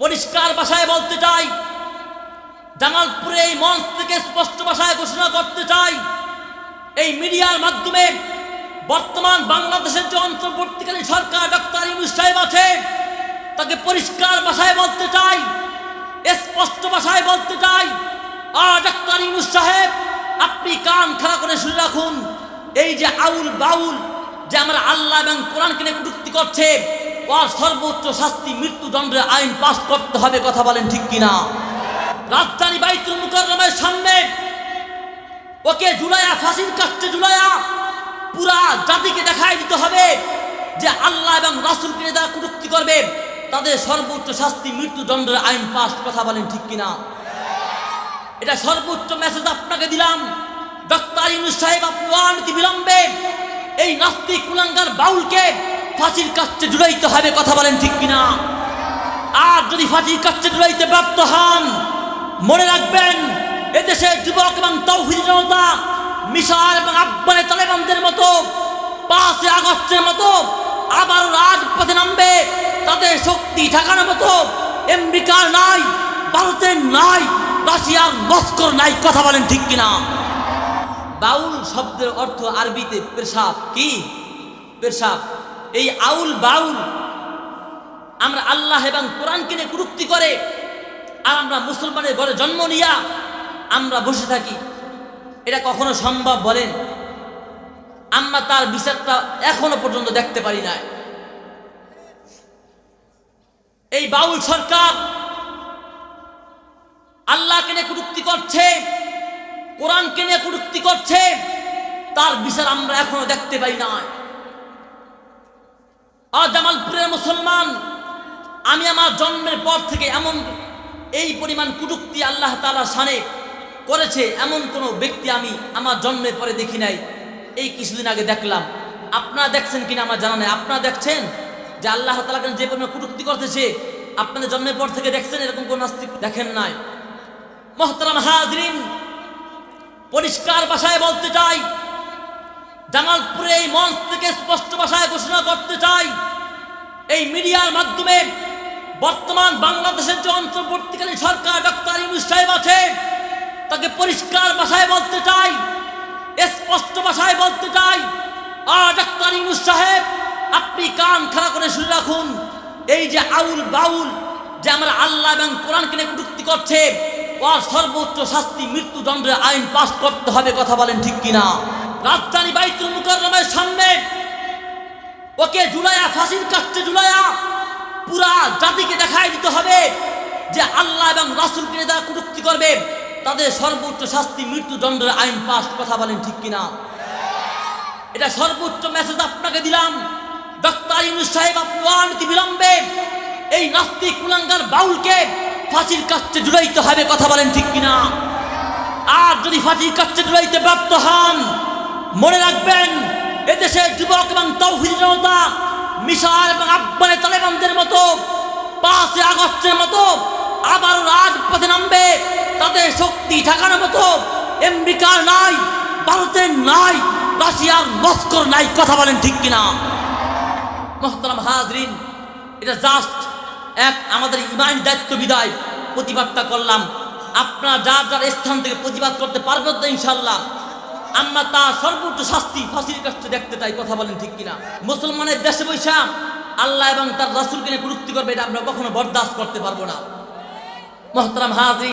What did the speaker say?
পরিষ্কার ভাষায় বলতে চাই। জামালপুরে এই মঞ্চ থেকে স্পষ্ট ভাষায় ঘোষণা করতে চাই। এই মিডিয়ার মাধ্যমে বর্তমান বাংলাদেশের যে অন্তর্বর্তীকালীন সরকার ডক্টর ইউনুস সাহেব আছে তাকে পরিষ্কার ভাষায় বলতে চাই, স্পষ্ট ভাষায় বলতে চাই। আর ডক্টর ইউনুস সাহেব, আপনি কান খাড়া করে শুনে রাখুন, এই যে আউল বাউল যে আমরা আল্লাহ এবং কোরআনকে নিয়ে করছে ওর সর্বোচ্চ শাস্তি মৃত্যুদণ্ডের আইন পাস করতে হবে, কথা বলেন ঠিক কিনা? রাজধানী বাইতুল মুকাররমের সামনে ওকে জুলাইয়া ফাঁসির কাছে জুলাইয়া পুরা জাতিকে দেখাই দিতে হবে যে আল্লাহ এবং রাসুলকে যারা কটূক্তি করবে, তাদের সর্বোচ্চ শাস্তি মৃত্যুদণ্ডের আইন পাস কথা বলেন ঠিক কিনা? এটা সর্বোচ্চ মেসেজ আপনাকে দিলাম। ডক্টর ইউনুস সাহেব, আপনি বিলম্বে এই নাস্তিক কুলাঙ্গার বাউলকে ফাঁসির কাছে জুড়াইতে হবে, কথা বলেন ঠিক কিনা? আর যদি ফাঁসির কাছে জুড়াইতে ব্যর্থ হন, মনে রাখবেন, এদেশে যুবক এবং তৌহিদ জনতা, মিশর এবং আফগানে তালেবানদের মতো পাঁচই আগস্টের মতো আবার রাজপথে নামবে, তাদের শক্তি ঠেকানোর মতো আমেরিকার নাই, ভারতের নাই, রাশিয়ার মস্কোর নাই, কথা বলেন ঠিক কিনা? বাউল শব্দের অর্থ আরবিতে পেশাব কি? পেশাব এই আউল বাউল আমরা আল্লাহ এবং কোরআনকে নিয়ে কুরুক্তি করে, আর আমরা মুসলমানের ঘরে জন্ম নিয়া আমরা বসে থাকি। এটা কখনো সম্ভব বলেন? আমরা তার বিচারটা এখনও পর্যন্ত দেখতে পারি না এই বাউল সরকার আল্লাহকে নিয়ে কুরুক্তি করছে, কোরআনকে নিয়ে কুরুক্তি করছে, তার বিচার আমরা এখনও দেখতে পাই না আর জামালপুরের মুসলমান, আমি আমার জন্মের পর থেকে এমন এই পরিমাণ কুটুক্তি আল্লাহ তালা সানে করেছে, এমন কোনো ব্যক্তি আমি আমার জন্মের পরে দেখি নাই। এই কিছুদিন আগে দেখলাম। আপনারা দেখছেন কিনা আমার জানা নেই। আপনারা দেখছেন যে আল্লাহ তালাকে যে পরিমাণ কুটুক্তি করতেছে আপনাদের জন্মের পর থেকে দেখছেন এরকম কোন নাস্তিক দেখেন নাই। মোহতারাম হাজরিন, পরিষ্কার ভাষায় বলতে চাই জামালপুরে এই মঞ্চ থেকে স্পষ্ট ভাষায় ঘোষণা করতে চাই। এই মিডিয়ার মাধ্যমে বর্তমান বাংলাদেশের যে অন্তর্বর্তীকালীন সরকার ডক্টর ইউনুস সাহেব আছে তাকে পরিষ্কার ভাষায় বলতে চাই, স্পষ্ট ভাষায় বলতে চাই, আর ডক্টর ইউনুস সাহেব, আপনি কান খাড়া করে শুনে রাখুন, এই যে আউল বাউল যে আমরা আল্লাহ এবং কোরআনকে নিয়ে কটূক্তি করছে, ওর সর্বোচ্চ শাস্তি মৃত্যুদণ্ডের আইন পাশ করতে হবে, কথা বলেন ঠিক কিনা? রাজধানী বাইতুল মুকাররমের সামনে। ওকে জুলাইয়া ফাঁসির কাছে জুলাইয়া পুরা জাতিকে দেখাই দিতে হবে যে আল্লাহ এবং রাসুলকে যারা কটূক্তি করবে, তাদের সর্বোচ্চ শাস্তি মৃত্যুদণ্ডের আইন পাস কথা বলেন ঠিক কিনা? এটা সর্বোচ্চ মেসেজ আপনাকে দিলাম। ডক্টর ইউনুস সাহেব, আপনি অনতি বিলম্বে এই নাস্তিক কুলাঙ্গার বাউলকে ফাঁসির কাছে জুড়াইতে হবে কথা বলেন ঠিক কিনা? আর যদি ফাঁসির কাছে জুড়াইতে ব্যর্থ হন মনে রাখবেন এদেশে যুবক এবং তৌহিদ জনতা, মিশর এবং আফগানে তালেবানদের মতো, পাঁচই আগস্টের মতো, আবার রাজপথে নামবে, তাদের শক্তি ঠেকানোর মতো, আমেরিকার নাই, ভারতের নাই, রাশিয়ার মস্কোর নাই, কথা বলেন ঠিক কিনা? মোহতারাম হাজরিন, এটা জাস্ট এক আমাদের ইমান দায়িত্ব বিদায়, প্রতিবাদটা করলাম। আপনারা যার যার স্থান থেকে প্রতিবাদ করতে পারবেন তো ইনশাল্লাহ আমরা তা সর্বোচ্চ শাস্তি, ফাঁসির কাছে দেখতে তাই কথা বলেন ঠিক কিনা? মুসলমানের দেশে বৈশা, আল্লাহ এবং তার রাসুলকে নিয়ে প্রযুক্তি করবে, এটা আমরা কখনো বরদাস্ত করতে পারব না। মহতারাম হাজরিন